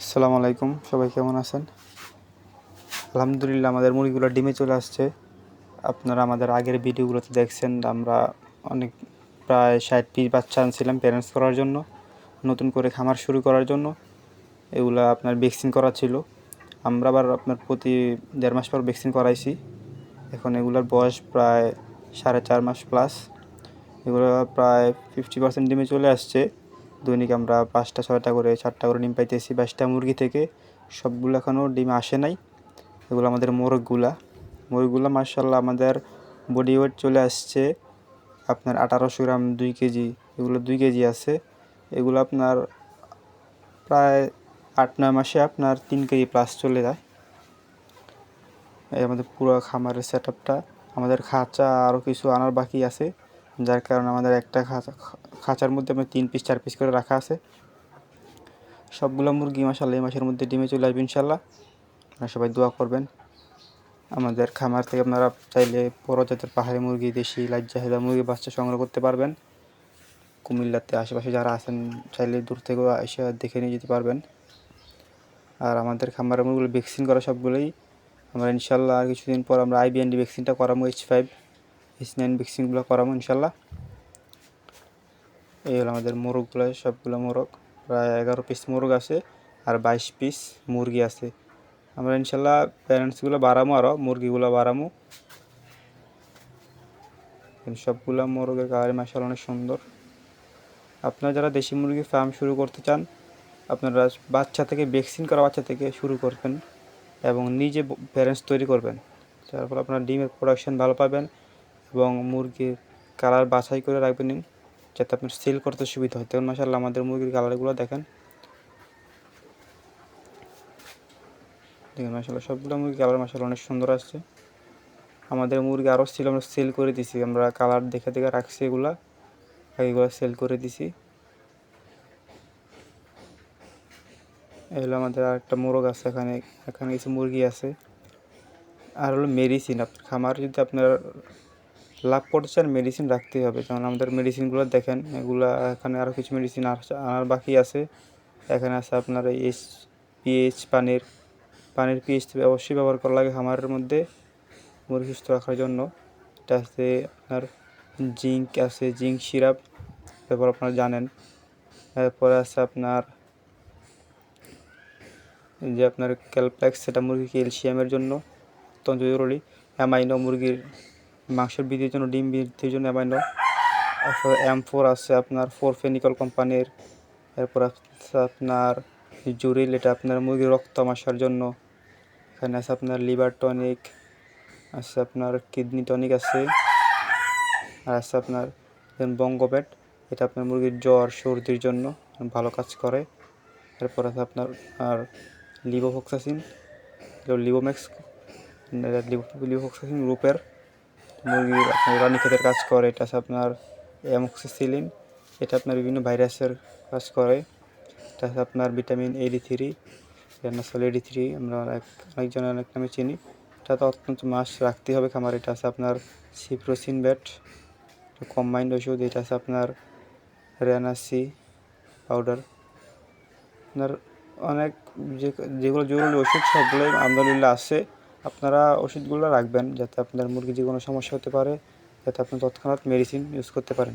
আসসালামু আলাইকুম, সবাই কেমন আছেন? আলহামদুলিল্লাহ, আমাদের মুরগিগুলো ডিমে চলে আসছে। আপনারা আমাদের আগের ভিডিওগুলোতে দেখছেন আমরা অনেক প্রায় ষাট পিস বাচ্চা আনছিলাম প্যারেন্টস করার জন্য, নতুন করে খামার শুরু করার জন্য। এগুলো আপনার ভ্যাকসিন করা ছিল। আমরা আবার আপনার প্রতি দেড় মাস পর ভ্যাকসিন করাইছি। এখন এগুলোর বয়স প্রায় সাড়ে চার মাস প্লাস এগুলো প্রায় ফিফটি পার্সেন্ট ডিমে চলে আসছে। দৈনিক আমরা পাঁচটা, ছয়টা করে চারটা করে ডিম পাইতেছি। বাইশটা মুরগি থেকে সবগুলো এখনও ডিম আসে নাই। এগুলো আমাদের মোরগগুলা। মোরগগুলো মার্শাল্লাহ আমাদের বডি ওয়েট চলে আসছে আপনার আঠারোশো গ্রাম দুই কেজি। এগুলো দুই কেজি আছে। এগুলো আপনার প্রায় আট, নয় মাসে আপনার তিন কেজি প্লাস চলে যায়। এই আমাদের পুরো খামারের সেট আমাদের খাঁচা আরও কিছু আনার বাকি আছে। যার কারণে আমাদের একটা খাঁচা, খাঁচার মধ্যে আমরা তিন পিস চার পিস করে রাখা আছে। সবগুলো মুরগি মাসাল্লাহ এই মাসের মধ্যে ডিমে চলে আসবে ইনশাল্লাহ আপনারা সবাই দোয়া করবেন। আমাদের খামার থেকে আপনারা চাইলে বড় জাতের পাহাড়ি মুরগি, দেশি লাজ্জা হেদা মুরগি, বাচ্চা সংগ্রহ করতে পারবেন। কুমিল্লাতে আশেপাশে যারা আছেন, চাইলে দূর থেকেও এসে দেখে নিয়ে যেতে পারবেন। আর আমাদের খামারের মুরগুলো ভ্যাকসিন করা সবগুলোই। আমরা ইনশাল্লাহ আর কিছুদিন পর আমরা আইবিএনডি ভ্যাকসিনটা করাবো এইচ ফাইভ নাইন ভ্যাকসিনগুলো করাবো ইনশাল্লাহ। এই হলো আমাদের মোরগগুলো, সবগুলো মোরগ। প্রায় এগারো পিস মোরগ আছে আর বাইশ পিস মুরগি আছে। আমরা ইনশাল্লাহ প্যারেন্টসগুলো বাড়ামো আরও মুরগিগুলো বাড়ামো। সবগুলো মোরগের কালার মাসাল অনেক সুন্দর। আপনারা যারা দেশি মুরগির ফার্ম শুরু করতে চান, আপনারা বাচ্চা থেকে ভ্যাকসিন করা বাচ্চা থেকে শুরু করবেন এবং নিজে প্যারেন্টস তৈরি করবেন। যার ফলে আপনার ডিমের প্রোডাকশন ভালো পাবেন। এবং মুরগির কালার বাছাই করে রাখবেন যাতে আপনার সেল করতে সুবিধা হয়। তখন মাসাল্লাহ আমাদের মুরগির কালারগুলো দেখেন। দেখেন মাসাল্লাহ সবগুলো মুরগি কালার মাসাল্লাহ অনেক সুন্দর আসছে। আমাদের মুরগি আরও ছিল আমরা সেল করে দিছি। আমরা কালার দেখে দেখে রাখছি এগুলা। এগুলো সেল করে দিছি। এগুলো আমাদের আর একটা মোরগ আছে এখানে। এখানে কিছু মুরগি আছে। আর হলো মেডিসিন আপনার খামার যদি আপনার লাভ করতে চান মেডিসিন রাখতেই হবে। যেমন আমাদের মেডিসিনগুলো দেখেন, এগুলো এখানে আরও কিছু মেডিসিন আনার বাকি আছে। এখানে আছে আপনার এইচ পিএইচ পানির পানির পিএইচ অবশ্যই ব্যবহার করা লাগে খামারের মধ্যে মুরগি সুস্থ রাখার জন্য। এটা আছে আপনার জিঙ্ক, আছে জিঙ্ক সিরাপ, এরপর আপনারা জানেন। এরপরে আছে আপনার যে আপনার ক্যালপ্লেক্স, সেটা মুরগি ক্যালসিয়ামের জন্য, অত্যন্ত জরুরি। অ্যামাইনো মুরগির মাংসের বৃদ্ধির জন্য, ডিম বৃদ্ধির জন্য অ্যামাইনো। এম ফোর আছে আপনার ফোর ফেনিকল কোম্পানির এরপর আছে আপনার জুরিল এটা আপনার মুরগির রক্ত মাসার জন্য। এখানে আছে আপনার লিভার টনিক আছে আপনার কিডনি টনিক আছে। আর আছে আপনার বঙ্গবেট এটা আপনার মুরগির জ্বর, সর্দির জন্য, ভালো কাজ করে। এরপর আছে আপনার, আর লিভোফক্সাসিন লিভোম্যাক্স লিভোফক্সাসিন গ্রুপের মুরগির আপনার রানী ক্ষেতের কাজ করে, এটা আছে আপনার অ্যামক্সিসিলিন, এটা আপনার বিভিন্ন ভাইরাসের কাজ করে, এটা আছে আপনার ভিটামিন এডি থ্রি রেনাসল এডি থ্রি আমরা অনেক, অনেকজনের অনেক নামে চিনি। এটা তো অত্যন্ত মাস রাখতে হবে খামার, এটা আছে আপনার সিপ্রোসিন ব্যাট কম্বাইন্ড ওষুধ, এটা আছে আপনার রেনাসি পাউডার আপনার অনেক যে, যেগুলো জরুরি ওষুধ, সবগুলোই আলহামদুলিল্লাহ আছে। আপনারা ওষুধগুলো রাখবেন যাতে আপনার মুরগির যে কোনো সমস্যা হতে পারে, যাতে আপনি তৎক্ষণাৎ মেডিসিন ইউজ করতে পারেন।